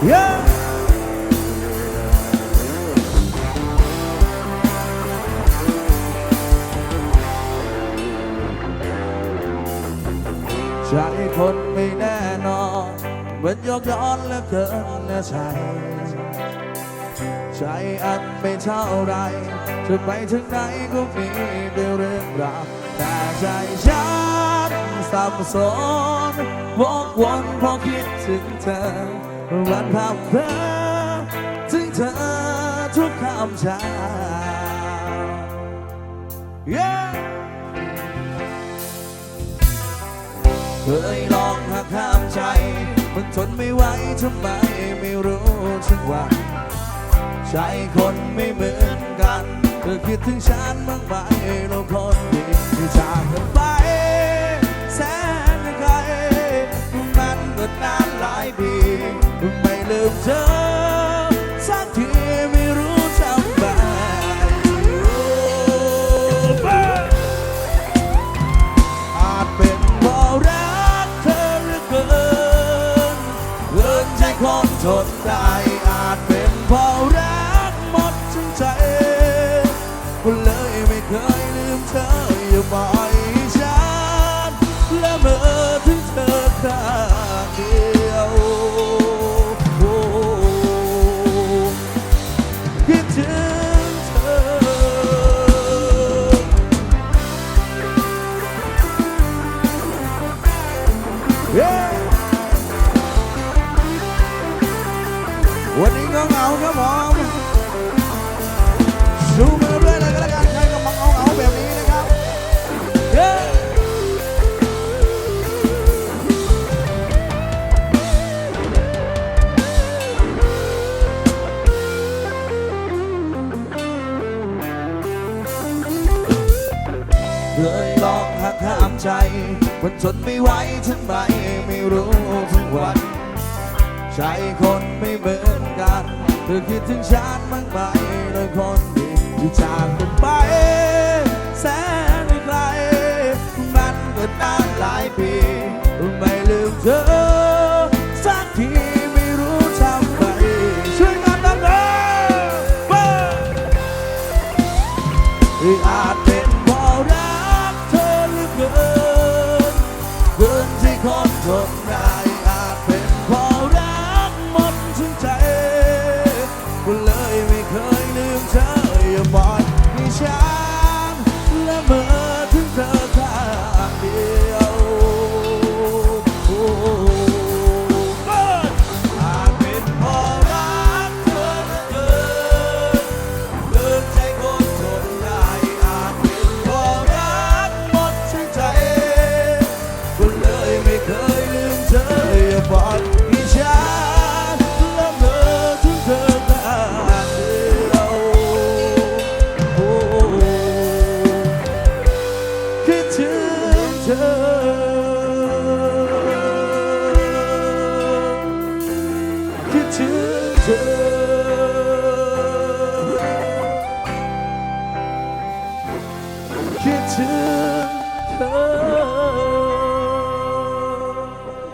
Yeah. ใจคนไม่แน่นอนเหมือนยกย้อนเหลือเกินนะใจใจอันไม่เท่าไรจะไปถึงไหนก็มีแต่เรื่องราวแต่ใจฉันสับสนวกวนเพราะคิดถึงเธอ วันภาพเพอถึงเธอทุกคำชา yeah! เคยลองหักห้ามใจ มันทนไม่ไหวทำไมไม่รู้ถึงว่าใจคนไม่เหมือนกันเธอคิดถึงฉันบ้างไหมเราคนดีที่จากกันไป แสนไกลมันก็นานหลายปี ไม่ลืมเธอสักทีไม่รู้ทำไมอาจเป็นเพราะรักเธอเหลือเกินเกินใจคนทนได้อาจเป็นเพราะรักหมดทั้งใจก็เลยไม่เคยลืมเธอ วันนี้ก็เหงาครับผมชูมือด้วยเลยก็แล้วกันใครก็มาเอาเหงาแบบนี้นะครับเย้เคยลองหักห้ามใจ มันทนไม่ไหวทำไมไม่รู้ทุกวัน ใจคนไม่เหมือนกัน เธอคิดถึงฉันบ้างไหมโดยคนดีที่จากกันไป แสนไกลมันก็นานหลายปี ไม่ลืมเธอ สักทีไม่รู้ทำไมช่วยกันดังๆเบ้ออาจเป็นเพราะรักเธอเหลือเกินเกินที่คนทนได้ หม คิดถึงเธอคิดถึงเธอ